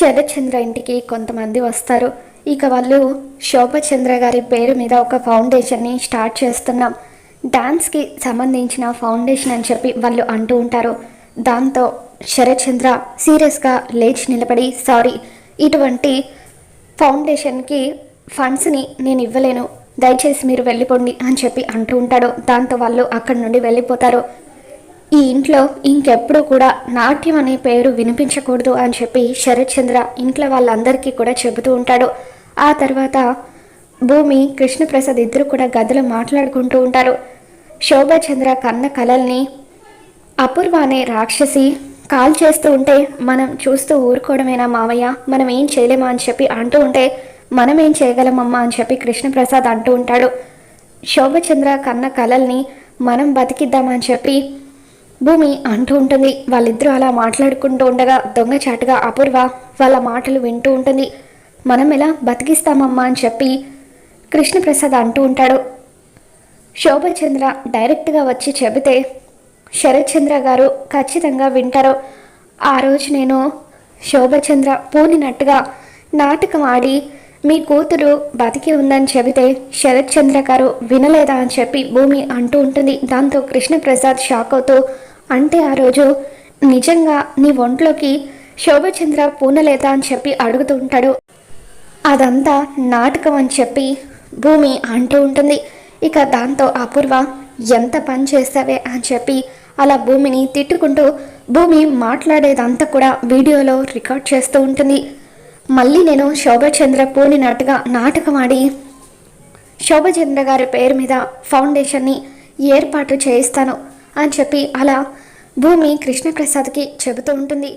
శరత్చంద్ర ఇంటికి కొంతమంది వస్తారు. ఇక వాళ్ళు శోభచంద్ర గారి పేరు మీద ఒక ఫౌండేషన్ని స్టార్ట్ చేస్తున్నాం. డాన్స్కి సంబంధించిన ఫౌండేషన్ అని చెప్పి వాళ్ళు అంటూ ఉంటారు. దాంతో శరత్చంద్ర సీరియస్గా లేచి నిలబడి సారీ ఇటువంటి ఫౌండేషన్కి ఫండ్స్ని నేను ఇవ్వలేను. దయచేసి మీరు వెళ్ళిపోండి అని చెప్పి అంటూ ఉంటాడు. దాంతో వాళ్ళు అక్కడి నుండి వెళ్ళిపోతారు. ఈ ఇంట్లో ఇంకెప్పుడు కూడా నాట్యం అనే పేరు వినిపించకూడదు అని చెప్పి శరత్చంద్ర ఇంట్లో వాళ్ళందరికీ కూడా చెబుతూ ఉంటాడు. ఆ తర్వాత భూమి కృష్ణప్రసాద్ ఇద్దరు కూడా గదిలో మాట్లాడుకుంటూ ఉంటారు. శోభాచంద్ర కన్న కలల్ని అపూర్వ అనే రాక్షసి కాల్ చేస్తూ ఉంటే మనం చూస్తూ ఊరుకోవడమేనా మావయ్య? మనం ఏం చేయలేమా అని చెప్పి అంటూ ఉంటే మనం ఏం చేయగలమమ్మా అని చెప్పి కృష్ణప్రసాద్ అంటూ ఉంటాడు. శోభచంద్ర కన్న కలల్ని మనం బతికిద్దామని చెప్పి భూమి అంటూ ఉంటుంది. వాళ్ళిద్దరూ అలా మాట్లాడుకుంటూ ఉండగా దొంగచాటుగా అపూర్వ వాళ్ళ మాటలు వింటూ ఉంటుంది. మనం ఎలా బతికిస్తామమ్మా అని చెప్పి కృష్ణప్రసాద్ అంటూ ఉంటాడు. శోభచంద్ర డైరెక్ట్గా వచ్చి చెబితే శరత్చంద్ర గారు ఖచ్చితంగా వింటారు. ఆ రోజు నేను శోభచంద్ర పూనినట్టుగా నాటకం ఆడి మీ కూతురు బతికి ఉందని చెబితే శరత్చంద్ర గారు వినలేదా అని చెప్పి భూమి అంటూ ఉంటుంది. దాంతో కృష్ణప్రసాద్ షాక్ అవుతూ అంటే ఆ రోజు నిజంగా నీ ఒంట్లోకి శోభచంద్ర పూనలేదా అని చెప్పి అడుగుతూ ఉంటాడు. అదంతా నాటకం అని చెప్పి భూమి అంటూ ఉంటుంది. ఇక దాంతో అపూర్వ ఎంత పని చేస్తావే? అని చెప్పి అలా భూమిని తిట్టుకుంటూ భూమి మాట్లాడేదంతా కూడా వీడియోలో రికార్డ్ చేస్తూ ఉంటుంది. మళ్ళీ నేను శోభచంద్ర పూనినట్టుగా నాటకం ఆడి శోభచంద్ర గారి పేరు మీద ఫౌండేషన్ని ఏర్పాటు చేయిస్తాను అని చెప్పి అలా భూమి కృష్ణప్రసాద్కి చెబుతూ ఉంటుంది.